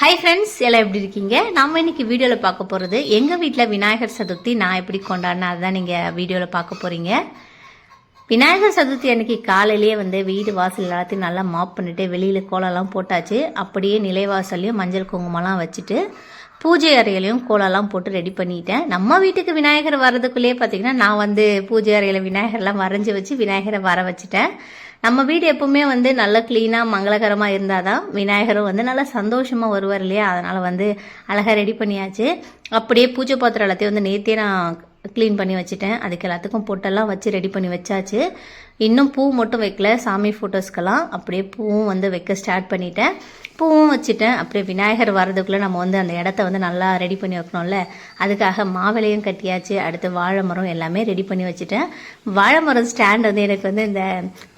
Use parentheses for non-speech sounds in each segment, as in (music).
Hi friends எல்லாம் எப்படி இருக்கீங்க? நம்ம இன்னைக்கு வீடியோவில் பார்க்க போகிறது எங்கள் வீட்டில் விநாயகர் சதுர்த்தி நான் எப்படி கொண்டாடினேன் அதுதான் நீங்கள் வீடியோவில் பார்க்க போகிறீங்க விநாயகர் சதுர்த்தி அன்னைக்கு காலையிலேயே வந்து வீடு வாசல் எல்லாத்தையும் நல்லா மாப் பண்ணிட்டு வெளியில் கோலம்லாம் போட்டாச்சு. அப்படியே நிலைவாசல்லையும் மஞ்சள் குங்குமம்லாம் வச்சுட்டு பூஜை அறையிலையும் கோலம்லாம் போட்டு ரெடி பண்ணிட்டேன். நம்ம வீட்டுக்கு விநாயகர் வர்றதுக்குள்ளேயே பார்த்தீங்கன்னா நான் வந்து பூஜை அறையில் விநாயகர்லாம் வரைஞ்சி வச்சு விநாயகரை வர வச்சுட்டேன். நம்ம வீடு எப்பவுமே வந்து நல்ல க்ளீனாக மங்களகரமாக இருந்தால் தான் விநாயகரும் வந்து நல்லா சந்தோஷமாக வருவார் இல்லையா? அதனால் வந்து அழகாக ரெடி பண்ணியாச்சு. அப்படியே பூஜை பாத்திரம் எல்லாத்தையும் வந்து நேற்றே நான் க்ளீன் பண்ணி வச்சுட்டேன். அதுக்கு எல்லாத்துக்கும் பொட்டெல்லாம் வச்சு ரெடி பண்ணி வச்சாச்சு. இன்னும் பூ மட்டும் வைக்கல சாமி ஃபோட்டோஸ்க்கெல்லாம் அப்படியே பூவும் வந்து வைக்க ஸ்டார்ட் பண்ணிட்டேன். பூவும் வச்சுட்டேன். அப்படியே விநாயகர் வர்றதுக்குள்ளே நம்ம வந்து அந்த இடத்த வந்து நல்லா ரெடி பண்ணி வைக்கணும்ல. அதுக்காக மாவிலையும் கட்டியாச்சு. அடுத்து வாழை மரம் எல்லாமே ரெடி பண்ணி வச்சுட்டேன். வாழை மரம் ஸ்டாண்ட் வந்து எனக்கு வந்து இந்த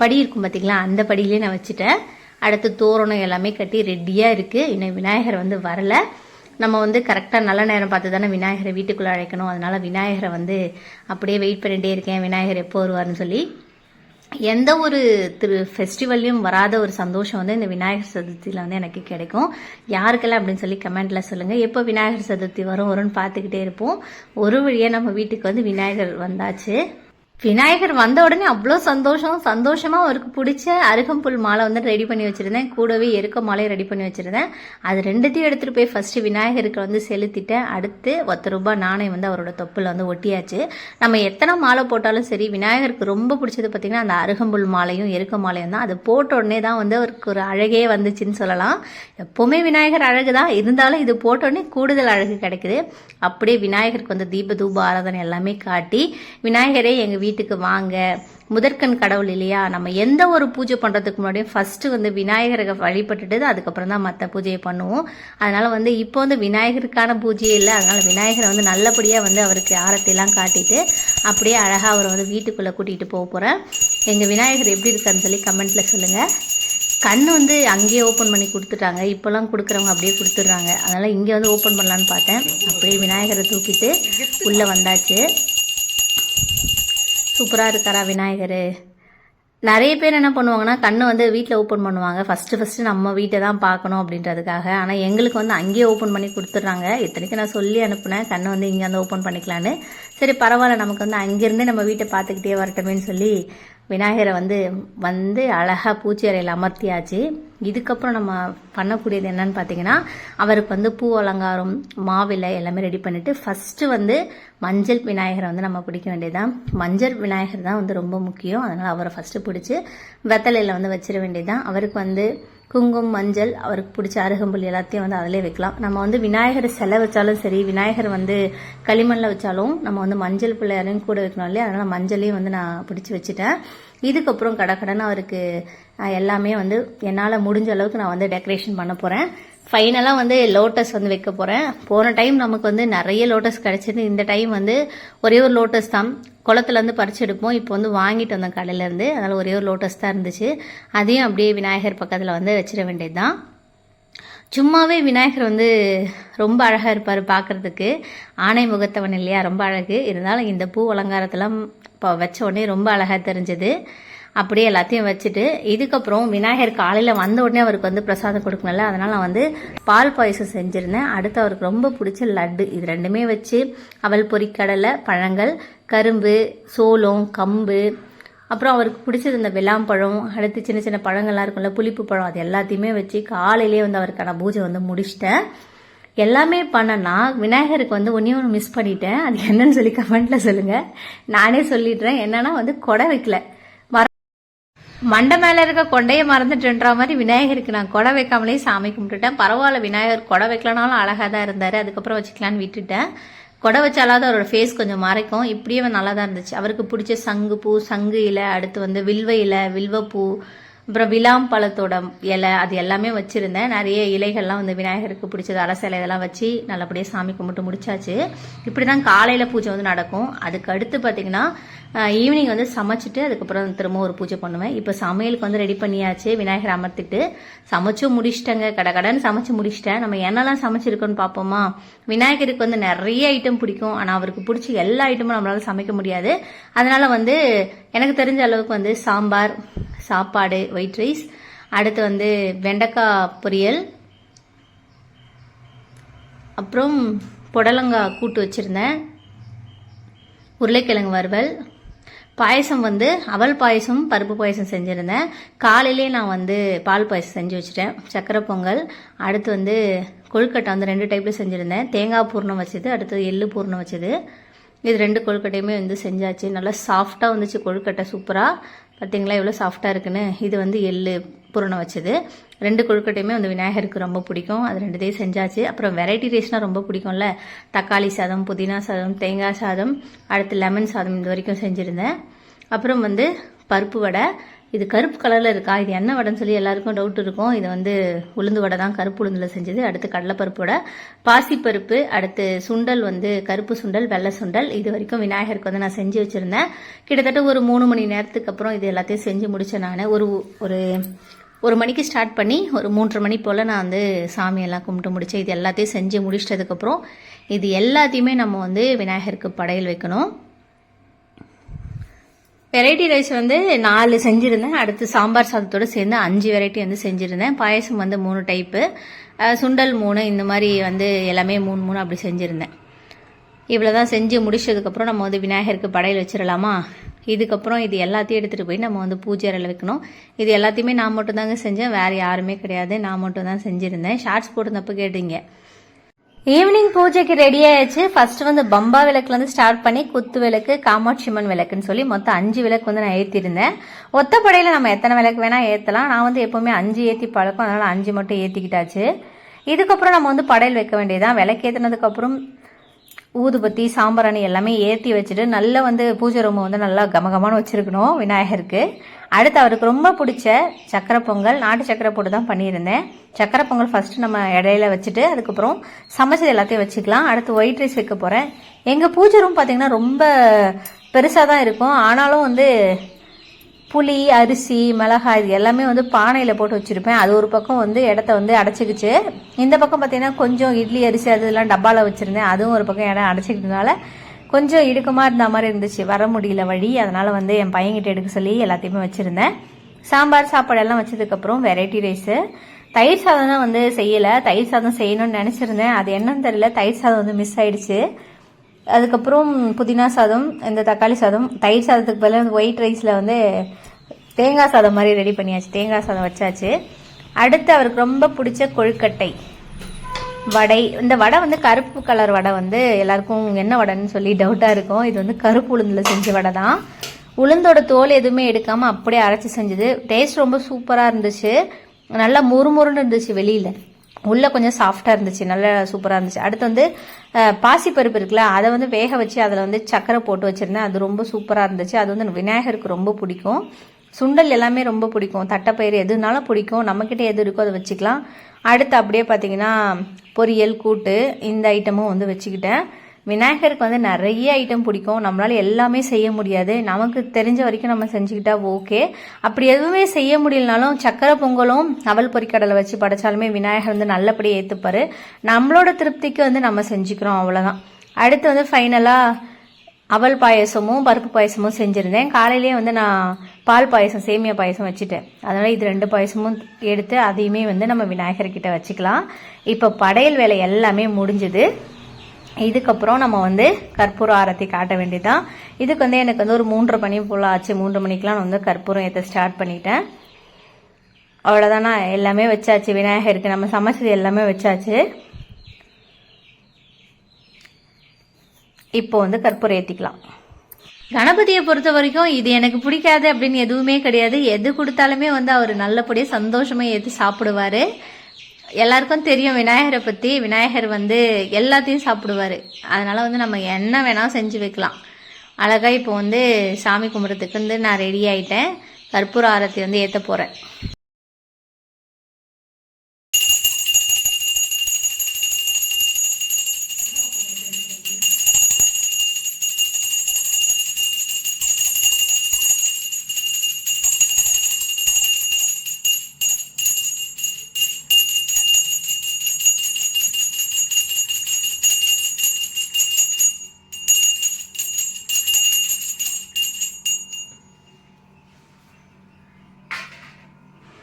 படி இருக்கும் பார்த்திங்களா அந்த படியிலே நான் வச்சுட்டேன். அடுத்து தோரணம் எல்லாமே கட்டி ரெடியாக இருக்குது இன்னும் விநாயகர் வந்து வரலை. நம்ம வந்து கரெக்டாக நல்ல நேரம் பார்த்து தானே விநாயகரை வீட்டுக்குள்ளே அழைக்கணும். அதனால விநாயகரை வந்து அப்படியே வெயிட் பண்ணிகிட்டே இருக்கேன். விநாயகர் எப்போ வருவார்னு சொல்லி. எந்த ஒரு திரு ஃபெஸ்டிவல்லையும் வராத ஒரு சந்தோஷம் வந்து இந்த விநாயகர் சதுர்த்தியில் வந்து எனக்கு கிடைக்கும். யாருக்கெல்லாம் அப்படின்னு சொல்லி கமெண்ட்ல சொல்லுங்கள் எப்போ விநாயகர் சதுர்த்தி வரும் வரும்னு பார்த்துக்கிட்டே இருப்போம். ஒரு வழியாக நம்ம வீட்டுக்கு வந்து விநாயகர் வந்தாச்சு. விநாயகர் வந்த உடனே அவ்வளோ சந்தோஷம் சந்தோஷமாக அவருக்கு பிடிச்ச அருகம்புல் மாலை வந்து ரெடி பண்ணி வச்சுருந்தேன். கூடவே எருக்க மாலையை ரெடி பண்ணி வச்சுருந்தேன். அது ரெண்டுத்தையும் எடுத்துகிட்டு போய் ஃபஸ்ட்டு விநாயகருக்கு வந்து செலுத்திட்டேன். அடுத்து ஒத்த ரூபாய் நாணயம் வந்து அவரோட தொப்பில் வந்து ஒட்டியாச்சு. நம்ம எத்தனை மாலை போட்டாலும் சரி விநாயகருக்கு ரொம்ப பிடிச்சது பார்த்தீங்கன்னா அந்த அருகம்புல் மாலையும் எருக்க மாலையும் தான். அது போட்ட உடனே தான் வந்து அவருக்கு ஒரு அழகே வந்துச்சுன்னு சொல்லலாம். எப்போவுமே விநாயகர் அழகு தான். இருந்தாலும் இது போட்ட உடனே கூடுதல் அழகு கிடைக்குது. அப்படியே விநாயகருக்கு வந்து தீப தூப ஆராதனை எல்லாமே காட்டி விநாயகரே எங்கள் வீட்டு வீட்டுக்கு வாங்க. முதற்கண் கடவுள் இல்லையா? நம்ம எந்த ஒரு பூஜை பண்ணுறதுக்கு முன்னாடியும் ஃபஸ்ட்டு வந்து விநாயகரை வழிபட்டுட்டு அதுக்கப்புறம் தான் மற்ற பூஜையை பண்ணுவோம். அதனால் வந்து இப்போ வந்து விநாயகருக்கான பூஜையே இல்லை. அதனால் விநாயகரை வந்து நல்லபடியாக வந்து அவருக்கு ஆரத்திலாம் காட்டிட்டு அப்படியே அழகாக அவரை வந்து வீட்டுக்குள்ளே கூட்டிகிட்டு போக போகிறேன் எங்கள் விநாயகர் எப்படி இருக்கான்னு சொல்லி கமெண்ட்டில் சொல்லுங்கள் கண் வந்து அங்கேயே ஓப்பன் பண்ணி கொடுத்துட்டாங்க. இப்போல்லாம் கொடுக்குறவங்க அப்படியே கொடுத்துட்றாங்க. அதனால் இங்கே வந்து ஓப்பன் பண்ணலான்னு பார்த்தேன். அப்படியே விநாயகரை தூக்கிட்டு உள்ளே வந்தாச்சு. சூப்பராக இருக்காரா விநாயகர். நிறைய பேர் என்ன பண்ணுவாங்கன்னா கண்ணை வந்து வீட்டில் ஓப்பன் பண்ணுவாங்க. ஃபஸ்ட்டு ஃபஸ்ட்டு நம்ம வீட்டை தான் பார்க்கணும் அப்படின்றதுக்காக. ஆனால் எங்களுக்கு வந்து அங்கேயே ஓப்பன் பண்ணி கொடுத்துட்றாங்க. இத்தனைக்கு நான் சொல்லி அனுப்புனேன். கண்ணை வந்து இங்கே வந்து ஓப்பன் பண்ணிக்கலான்னு. சரி பரவாயில்ல. நமக்கு வந்து அங்கேருந்தே நம்ம வீட்டை பார்த்துக்கிட்டே வரட்டுமேன்னு சொல்லி விநாயகரை வந்து வந்து அழகாக பூச்சி அறையில் அமர்த்தியாச்சு. இதுக்கப்புறம் நம்ம பண்ணக்கூடியது என்னன்னு பார்த்தீங்கன்னா அவருக்கு வந்து பூ அலங்காரம் மாவிலை எல்லாமே ரெடி பண்ணிவிட்டு ஃபஸ்ட்டு வந்து மஞ்சள் விநாயகரை வந்து நம்ம பிடிக்க வேண்டியதுதான். மஞ்சள் விநாயகர் தான் வந்து ரொம்ப முக்கியம். அதனால் அவரை ஃபஸ்ட்டு பிடிச்சி வெத்தலையில் வந்து வச்சிட வேண்டியதுதான். அவருக்கு வந்து குங்குமம் மஞ்சள் அவருக்கு பிடிச்ச அருகம்புல் எல்லாத்தையும் வந்து அதிலே வைக்கலாம். நம்ம வந்து விநாயகர் சிலை வச்சாலும் சரி விநாயகர் வந்து களிமண்ணில் வச்சாலும் நம்ம வந்து மஞ்சள் பிள்ளையாரையும் கூட வைக்கணும் இல்லையா? அதனால் மஞ்சளையும் வந்து நான் பிடிச்சி வச்சுட்டேன். இதுக்கப்புறம் கடக்கடன்னு அவருக்கு எல்லாமே வந்து என்னால் முடிஞ்ச அளவுக்கு நான் வந்து டெக்கரேஷன் பண்ண போகிறேன் ஃபைனலாக வந்து லோட்டஸ் வந்து வைக்க போகிறேன் போன டைம் நமக்கு வந்து நிறைய லோட்டஸ் கிடச்சிது இந்த டைம் வந்து ஒரே ஒரு லோட்டஸ் தான். குளத்துலேருந்து பறிச்செடுப்போம் இப்போ வந்து வாங்கிட்டு வந்தோம் கடையிலேருந்து அதனால் ஒரே ஒரு லோட்டஸ் தான் இருந்துச்சு. அதையும் அப்படியே விநாயகர் பக்கத்தில் வந்து வச்சிட வேண்டியது தான் சும்மாவே விநாயகர் வந்து ரொம்ப அழகாக இருப்பார் பார்க்குறதுக்கு ஆணை முகத்தவன் இல்லையா? ரொம்ப அழகு. இருந்தாலும் இந்த பூ அலங்காரத்தெல்லாம் இப்போ வச்ச உடனே ரொம்ப அழகாக தெரிஞ்சது. அப்படியே எல்லாத்தையும் வச்சுட்டு இதுக்கப்புறம் விநாயகர் காலையில் வந்த உடனே அவருக்கு வந்து பிரசாதம் கொடுக்கணும்ல அதனால் நான் வந்து பால் பாயசம் செஞ்சுருந்தேன். அடுத்து அவருக்கு ரொம்ப பிடிச்ச லட்டு. இது ரெண்டுமே வச்சு அவல் பொறிக்கடலை பழங்கள் கரும்பு சோளம் கம்பு அப்புறம் அவருக்கு பிடிச்சது இந்த வெள்ளாம்பழம் அடுத்து சின்ன சின்ன பழங்கள்லாம் இருக்கும்ல புளிப்பு பழம் அது எல்லாத்தையுமே வச்சு காலையிலேயே வந்து அவருக்கான பூஜை வந்து முடிச்சிட்டேன். எல்லாமே பண்ணனா விநாயகருக்கு வந்து ஒன்றையும் ஒன்று மிஸ் பண்ணிட்டேன். அது என்னன்னு சொல்லி கமெண்ட்ல சொல்லுங்க. நானே சொல்லிடுறேன். என்னன்னா வந்து கொடை வைக்கல. மண்டை மேலே இருக்க கொண்டையை மறந்துட்டுன்ற மாதிரி விநாயகருக்கு நான் கொடை வைக்காமலே சாமி கும்பிட்டுட்டேன். பரவாயில்ல விநாயகர் கொடை வைக்கலனாலும் அழகாக தான் இருந்தார். அதுக்கப்புறம் வச்சுக்கலான்னு விட்டுட்டேன். கொடை வச்சாலாவது அவரோட ஃபேஸ் கொஞ்சம் மறைக்கும். இப்படியே நல்லா தான் இருந்துச்சு. அவருக்கு பிடிச்ச சங்கு பூ சங்கு இலை அடுத்து வந்து வில்வ இலை வில்வப்பூ அப்புறம் விளாம்பழத்தோட இலை அது எல்லாமே வச்சுருந்தேன். நிறைய இலைகள்லாம் வந்து விநாயகருக்கு பிடிச்சது. அரசலை இதெல்லாம் வச்சு நல்லபடியாக சாமி கும்பிட்டு முடிச்சாச்சு. இப்படி தான் காலையில் பூஜை வந்து நடக்கும். அதுக்கு அடுத்து பார்த்திங்கன்னா ஈவினிங் வந்து சமைச்சிட்டு அதுக்கப்புறம் திரும்ப ஒரு பூஜை பண்ணுவேன். இப்போ சமையலுக்கு வந்து ரெடி பண்ணியாச்சு. விநாயகர் அமர்த்திட்டு சமைச்சும் முடிச்சிட்டேங்க. கடன் சமைச்சு முடிச்சிட்டேன். நம்ம என்னெல்லாம் சமைச்சிருக்கோன்னு பார்ப்போமா? விநாயகருக்கு வந்து நிறைய ஐட்டம் பிடிக்கும். ஆனால் அவருக்கு பிடிச்ச எல்லா ஐட்டமும் நம்மளால சமைக்க முடியாது. அதனால வந்து எனக்கு தெரிஞ்ச அளவுக்கு வந்து சாம்பார் சாப்பாடு ஒயிட் ரைஸ் அடுத்து வந்து வெண்டைக்காய் பொரியல். அப்புறம் புடலங்காய் கூட்டு வச்சுருந்தேன். உருளைக்கிழங்கு வறுவல். பாயசம் வந்து அவல் பாயசம் பருப்பு பாயசம் செஞ்சுருந்தேன். காலையிலே நான் வந்து பால் பாயசம் செஞ்சு வச்சுட்டேன். சக்கரை பொங்கல் அடுத்து வந்து கொழுக்கட்டை வந்து ரெண்டு டைப்பில் செஞ்சுருந்தேன். தேங்காய் பூர்ணம் வச்சது அடுத்தது எள்ளு பூர்ணம் வச்சது. இது ரெண்டு கொழுக்கட்டையுமே வந்து செஞ்சாச்சு. நல்லா சாஃப்டாக வந்துச்சு கொழுக்கட்டை சூப்பராக பார்த்தீங்களா எவ்வளோ சாஃப்டாக இருக்குன்னு? இது வந்து எள்ளு பூரணம் வச்சது. ரெண்டு கொழுக்கட்டையுமே வந்து விநாயகருக்கு ரொம்ப பிடிக்கும். அது ரெண்டுத்தையும் செஞ்சாச்சு. அப்புறம் வெரைட்டி ரைஸ்னால் ரொம்ப பிடிக்கும்ல. தக்காளி சாதம் புதினா சாதம் தேங்காய் சாதம் அடுத்து லெமன் சாதம் இது வரைக்கும் செஞ்சுருந்தேன். அப்புறம் வந்து பருப்பு வடை. இது கருப்பு கலரில் இருக்கா? இது என்ன வடைன்னு சொல்லி எல்லாருக்கும் டவுட் இருக்கும். இது வந்து உளுந்து வடை தான். கருப்பு உளுந்தில் செஞ்சது. அடுத்து கடலைப்பருப்பு வடை. பாசிப்பருப்பு அடுத்து சுண்டல் வந்து கருப்பு சுண்டல் வெள்ளை சுண்டல். இது வரைக்கும் விநாயகருக்கு வந்து நான் செஞ்சு வச்சுருந்தேன். கிட்டத்தட்ட ஒரு மூணு மணி நேரத்துக்கு அப்புறம் இது எல்லாத்தையும் செஞ்சு முடித்தேன் நான். ஒரு ஒரு ஒரு மணிக்கு ஸ்டார்ட் பண்ணி ஒரு மூன்றரை மணி போல் நான் வந்து சாமியெல்லாம் கும்பிட்டு முடித்தேன் இது எல்லாத்தையும் செஞ்சு முடிச்சிட்டதுக்கப்புறம் இது எல்லாத்தையுமே நம்ம வந்து விநாயகருக்கு படையல் வைக்கணும். வெரைட்டி ரைஸ் வந்து நாலு செஞ்சுருந்தேன். அடுத்து சாம்பார் சாதத்தோடு சேர்ந்து அஞ்சு வெரைட்டி வந்து செஞ்சுருந்தேன். பாயசம் வந்து மூணு டைப்பு சுண்டல் மூணு இந்த மாதிரி வந்து எல்லாமே மூணு மூணு அப்படி செஞ்சுருந்தேன். இவ்வளோ தான் செஞ்சு முடிச்சதுக்கப்புறம் நம்ம வந்து விநாயகருக்கு படையல் வச்சிடலாமா இதுக்கப்புறம் இது எல்லாத்தையும் எடுத்துகிட்டு போய் நம்ம வந்து பூஜை அறையில் வைக்கணும். இது எல்லாத்தையுமே நான் மட்டும் தாங்க செஞ்சேன். வேறு யாருமே கிடையாது. நான் மட்டும் தான் செஞ்சுருந்தேன். ஷார்ட்ஸ் போட்டிருந்தப்போ கேட்டீங்க. ஈவினிங் பூஜைக்கு ரெடி ஆயாச்சு. ஃபர்ஸ்ட் வந்து பம்பா விளக்குல இருந்து ஸ்டார்ட் பண்ணி குத்து விளக்கு காமாட்சி அம்மன் விளக்குன்னு சொல்லி மொத்தம் அஞ்சு விளக்கு வந்து நான் ஏற்றிருந்தேன் ஒத்தப்படையில் நம்ம எத்தனை விளக்கு வேணால் ஏற்றலாம் நான் வந்து எப்போவுமே அஞ்சு ஏற்றி பழக்கம் அதனால் அஞ்சு மட்டும் ஏற்றிக்கிட்டாச்சு இதுக்கப்புறம் நம்ம வந்து படையல் வைக்க வேண்டியதான் விளக்கு ஏற்றினதுக்கப்புறம் ஊதுபத்தி சாம்பிராணி எல்லாமே ஏற்றி வச்சுட்டு நல்லா வந்து பூஜை ரூமை வந்து நல்லா கமகமான வச்சுருக்கணும் விநாயகருக்கு. அடுத்து அவருக்கு ரொம்ப பிடிச்ச சக்கரை பொங்கல் நாட்டு சக்கரை போட்டு தான் பண்ணியிருந்தேன். சக்கரை பொங்கல் ஃபஸ்ட்டு நம்ம இடையில வச்சுட்டு அதுக்கப்புறம் சமைச்சது எல்லாத்தையும் வச்சுக்கலாம். அடுத்து ஒயிட் ரைஸ் வைக்க போகிறேன் எங்கள் பூஜை ரூம் பார்த்திங்கன்னா ரொம்ப பெருசாக தான் இருக்கும். ஆனாலும் வந்து புளி அரிசி மிளகாய் இது எல்லாமே வந்து பானையில் போட்டு வச்சுருப்பேன். அது ஒரு பக்கம் வந்து இடத்த வந்து அடைச்சிக்கிச்சு. இந்த பக்கம் பார்த்தீங்கன்னா கொஞ்சம் இட்லி அரிசி அது இதெல்லாம் டப்பாவில் வச்சுருந்தேன். அதுவும் ஒரு பக்கம் இடம் அடைச்சிக்கிட்டதுனால கொஞ்சம் இடுக்கமாக இருந்த மாதிரி இருந்துச்சு. வர முடியல வழி. அதனால் வந்து என் பையன்கிட்ட எடுக்க சொல்லி எல்லாத்தையுமே வச்சுருந்தேன். சாம்பார் சாப்பாடெல்லாம் வச்சதுக்கப்புறம் வெரைட்டி ரைஸு தயிர் சாதம் தான் வந்து செய்யலை. தயிர் சாதம் செய்யணும்னு நினச்சிருந்தேன். அது என்னன்னு தெரியல. தயிர் சாதம் வந்து மிஸ் ஆயிடுச்சு. அதுக்கப்புறம் புதினா சாதம் இந்த தக்காளி சாதம் தயிர் சாதத்துக்கு பதிலாக ஒயிட் ரைஸில் வந்து தேங்காய் சாதம் மாதிரி ரெடி பண்ணியாச்சு. தேங்காய் சாதம் வச்சாச்சு. அடுத்து அவருக்கு ரொம்ப பிடிச்ச கொழுக்கட்டை. வடை. இந்த வடை வந்து கருப்பு கலர் வடை வந்து எல்லாருக்கும் என்ன வடைன்னு சொல்லி டவுட்டாக இருக்கும். இது வந்து கருப்பு உளுந்தில் செஞ்ச வடை தான். உளுந்தோட தோல் எதுவுமே எடுக்காமல் அப்படியே அரைச்சி செஞ்சது. டேஸ்ட் ரொம்ப சூப்பராக இருந்துச்சு. நல்லா முறுமுறுன்னு இருந்துச்சு வெளியில். உள்ளே கொஞ்சம் சாஃப்டாக இருந்துச்சு நல்லா சூப்பராக இருந்துச்சு. அடுத்து வந்து பாசிப்பருப்பு இருக்குல்ல அதை வந்து வேக வச்சு அதில் வந்து சக்கரை போட்டு வச்சுருந்தேன். அது ரொம்ப சூப்பராக இருந்துச்சு. அது வந்து விநாயகருக்கு ரொம்ப பிடிக்கும். சுண்டல் எல்லாமே ரொம்ப பிடிக்கும். தட்டைப்பயிறு எதுனாலும் பிடிக்கும். நம்மக்கிட்ட எது இருக்கோ அதை வச்சுக்கலாம். அடுத்து அப்படியே பார்த்தீங்கன்னா பொரியல் கூட்டு இந்த ஐட்டமும் வந்து வச்சுக்கிட்டேன். விநாயகருக்கு வந்து நிறைய ஐட்டம் பிடிக்கும். நம்மளால் எல்லாமே செய்ய முடியாது. நமக்கு தெரிஞ்ச வரைக்கும் நம்ம செஞ்சுக்கிட்டா ஓகே அப்படி எதுவுமே செய்ய முடியலனாலும் சக்கரை பொங்கலும் அவல் பொறிக்கடலை வச்சு படைச்சாலுமே விநாயகர் வந்து நல்லபடியாக ஏற்றுப்பாரு நம்மளோட திருப்திக்கு வந்து நம்ம செஞ்சுக்கிறோம் அவ்வளோதான் அடுத்து வந்து ஃபைனலாக அவல் பாயசமும் பருப்பு பாயசமும் செஞ்சுருந்தேன். காலையிலேயே வந்து நான் பால் பாயசம் சேமியா பாயசம் வச்சுட்டேன். அதனால் இது ரெண்டு பாயசமும் எடுத்து அதையுமே வந்து நம்ம விநாயகர்கிட்ட வச்சுக்கலாம். இப்போ படையல் வேலை எல்லாமே முடிஞ்சுது. இதுக்கப்புறம் நம்ம வந்து கற்பூரம் ஆரத்தி காட்ட வேண்டியதான் இதுக்கு வந்து எனக்கு வந்து ஒரு மூன்றரை மணி போல் ஆச்சு. மூன்று மணிக்கெலாம் நான் வந்து கற்பூரம் ஏற்ற ஸ்டார்ட் பண்ணிட்டேன். அவ்வளோதானா எல்லாமே வச்சாச்சு. விநாயகருக்கு நம்ம சமைச்சது எல்லாமே வச்சாச்சு. இப்போ வந்து கற்பூரம் ஏற்றிக்கலாம் கணபதியை பொறுத்த வரைக்கும் இது எனக்கு பிடிக்காது அப்படின்னு எதுவுமே கிடையாது. எது கொடுத்தாலுமே வந்து அவர் நல்லபடியாக சந்தோஷமாக ஏற்று சாப்பிடுவார். எல்லாருக்கும் தெரியும் விநாயகரை பற்றி விநாயகர் வந்து எல்லாத்தையும் சாப்பிடுவார். அதனால் வந்து நம்ம என்ன வேணால் செஞ்சு வைக்கலாம். அழகாக இப்போ வந்து சாமி கும்பிட்றதுக்கு வந்து நான் ரெடி ஆகிட்டேன் கற்பூர ஆரத்தி வந்து ஏற்ற போகிறேன்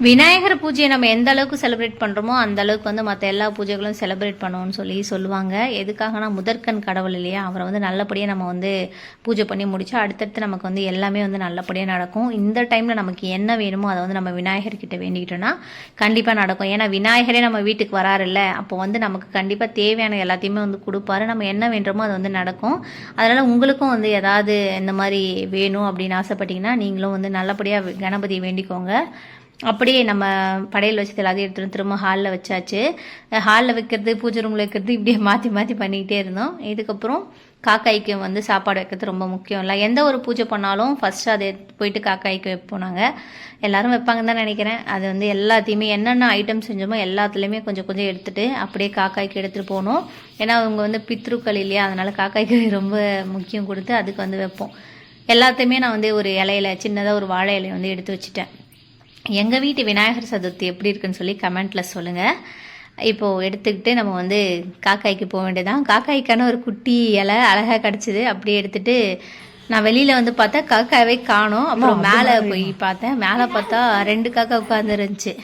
விநாயகர் பூஜையை நம்ம எந்த அளவுக்கு செலிப்ரேட் பண்ணுறோமோ அந்த அளவுக்கு வந்து மற்ற எல்லா பூஜைகளும் செலிப்ரேட் பண்ணுவோம்னு சொல்லி சொல்லுவாங்க. எதுக்காகனா முதற்கண் கடவுள் இல்லையா? அவரை வந்து நல்லபடியாக நம்ம வந்து பூஜை பண்ணி முடிச்சா அடுத்தடுத்து நமக்கு வந்து எல்லாமே வந்து நல்லபடியாக நடக்கும். இந்த டைமில் நமக்கு என்ன வேணுமோ அதை வந்து நம்ம விநாயகர் வேண்டிக்கிட்டோன்னா கண்டிப்பாக நடக்கும். ஏன்னா விநாயகரே நம்ம வீட்டுக்கு வராருல்ல. அப்போ வந்து நமக்கு கண்டிப்பாக தேவையான எல்லாத்தையுமே வந்து கொடுப்பாரு. நம்ம என்ன வேண்டுமோ அது வந்து நடக்கும். அதனால் உங்களுக்கும் வந்து ஏதாவது இந்த மாதிரி வேணும் அப்படின்னு ஆசைப்பட்டீங்கன்னா நீங்களும் வந்து நல்லபடியாக கணபதியை வேண்டிக்கோங்க. அப்படியே நம்ம படையல் வச்சது எல்லாத்தையும் எடுத்துகிட்டு திரும்ப ஹாலில் வச்சாச்சு. ஹாலில் வைக்கிறது பூஜை ரூமில் வைக்கிறது இப்படியே மாற்றி மாற்றி பண்ணிக்கிட்டே இருந்தோம். இதுக்கப்புறம் காக்காய்க்கு வந்து சாப்பாடு வைக்கிறது ரொம்ப முக்கியம் இல்லை. எந்த ஒரு பூஜை பண்ணாலும் ஃபஸ்ட்டு அதை போயிட்டு காக்காய்க்கு வைப்போம் நாங்கள் எல்லாரும் வைப்பாங்கன்னு தான் நினைக்கிறேன். அது வந்து எல்லாத்தையுமே என்னென்ன ஐட்டம் செஞ்சோமோ எல்லாத்துலேயுமே கொஞ்சம் கொஞ்சம் எடுத்துகிட்டு அப்படியே காக்காய்க்கு எடுத்துகிட்டு போகணும் ஏன்னா அவங்க வந்து பித்ருக்கள் இல்லையா? அதனால் காக்காய்க்கு (laughs) ரொம்ப முக்கியம் கொடுத்து அதுக்கு வந்து வைப்போம். எல்லாத்தையுமே நான் வந்து ஒரு இலையில சின்னதாக ஒரு வாழை இலையை வந்து எடுத்து வச்சுட்டேன். எங்கள் வீட்டு விநாயகர் சதுர்த்தி எப்படி இருக்குன்னு சொல்லி கமெண்ட்டில் சொல்லுங்கள் இப்போது எடுத்துக்கிட்டு நம்ம வந்து காக்காய்க்கு போக வேண்டியதான் காக்காய்க்கான ஒரு குட்டி இலை அழகாக கிடச்சிது. அப்படியே எடுத்துட்டு நான் வெளியில் வந்து பார்த்தா காக்காவே காணோம். அப்புறம் மேலே போய் பார்த்தேன். மேலே பார்த்தா ரெண்டு காக்கா உட்காந்துருந்துச்சு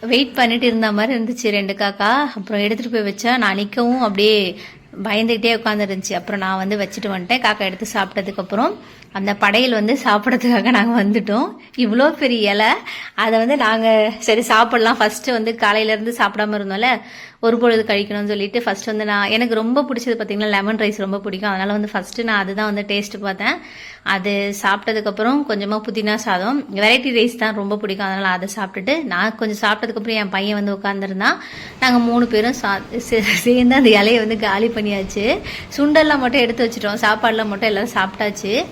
வெயிட் பண்ணிட்டு இருந்த மாதிரி இருந்துச்சு ரெண்டு காக்கா. அப்புறம் எடுத்துகிட்டு போய் வச்சா நான் நிற்கவும் அப்படியே பயந்துக்கிட்டே உட்காந்துருந்துச்சு அப்புறம் நான் வந்து வச்சுட்டு வந்துட்டேன். காக்கா எடுத்து சாப்பிட்டதுக்கப்புறம் அந்த படையல் வந்து சாப்பிட்றதுக்காக நாங்கள் வந்துட்டோம். இவ்வளோ பெரிய இலை. அதை வந்து நாங்கள் சரி சாப்பிட்லாம். ஃபஸ்ட்டு வந்து காலையிலேருந்து சாப்பிடாம இருந்தோம்ல. ஒரு பொழுது கழிக்கணும்னு சொல்லிட்டு ஃபஸ்ட்டு வந்து நான் எனக்கு ரொம்ப பிடிச்சது பார்த்தீங்கன்னா லெமன் ரைஸ் ரொம்ப பிடிக்கும். அதனால் வந்து ஃபஸ்ட்டு நான் அதுதான் வந்து டேஸ்ட்டு பார்த்தேன். அது சாப்பிட்டதுக்கப்புறம் கொஞ்சமாக புதினா சாதம் வெரைட்டி ரைஸ் தான் ரொம்ப பிடிக்கும். அதனால் அதை சாப்பிட்டுட்டு நான் கொஞ்சம் சாப்பிட்டதுக்கப்புறம் என் பையன் வந்து உட்காந்துருந்தான் நாங்கள் மூணு பேரும் சா சே- சேர்ந்து அந்த இலையை வந்து காலி பண்ணியாச்சு. சுண்டெல்லாம் மட்டும் எடுத்து வச்சிட்டோம். சாப்பாடெலாம் மட்டும் எல்லாம் சாப்பிட்டாச்சு.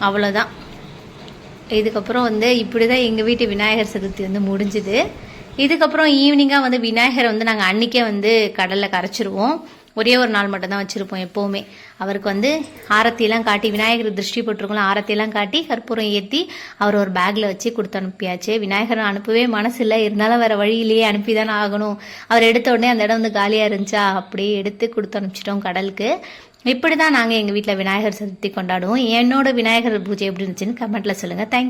அவ்வளோதான் இதுக்கப்புறம் வந்து இப்படி தான் எங்கள் வீட்டு விநாயகர் சதுர்த்தி வந்து முடிஞ்சுது. இதுக்கப்புறம் ஈவினிங்காக வந்து விநாயகரை வந்து நாங்கள் அன்றைக்கே வந்து கடலில் கரைச்சிருவோம். ஒரே ஒரு நாள் மட்டும்தான் வச்சுருப்போம் எப்போவுமே. அவருக்கு வந்து ஆரத்தியெல்லாம் காட்டி விநாயகர் திருஷ்டி போட்டிருக்கோம் ஆரத்தியெல்லாம் காட்டி கற்பூரம் ஏற்றி அவர் ஒரு பேக்கில் வச்சு கொடுத்து அனுப்பியாச்சு. விநாயகரை அனுப்பவே மனசு இல்லை இருந்தாலும் வேறு வழியிலேயே அனுப்பி தானே ஆகணும். அவர் எடுத்த உடனே அந்த இடம் வந்து காலியாக இருந்துச்சா? அப்படியே எடுத்து கொடுத்து அனுப்பிச்சிட்டோம் கடலுக்கு. இப்படி தான் நாங்கள் எங்கள் வீட்டில் விநாயகர் சதுர்த்தி கொண்டாடுவோம். என்னோட விநாயகர் பூஜை எப்படி இருந்துச்சுன்னு கமெண்ட்டில் சொல்லுங்கள் தேங்க்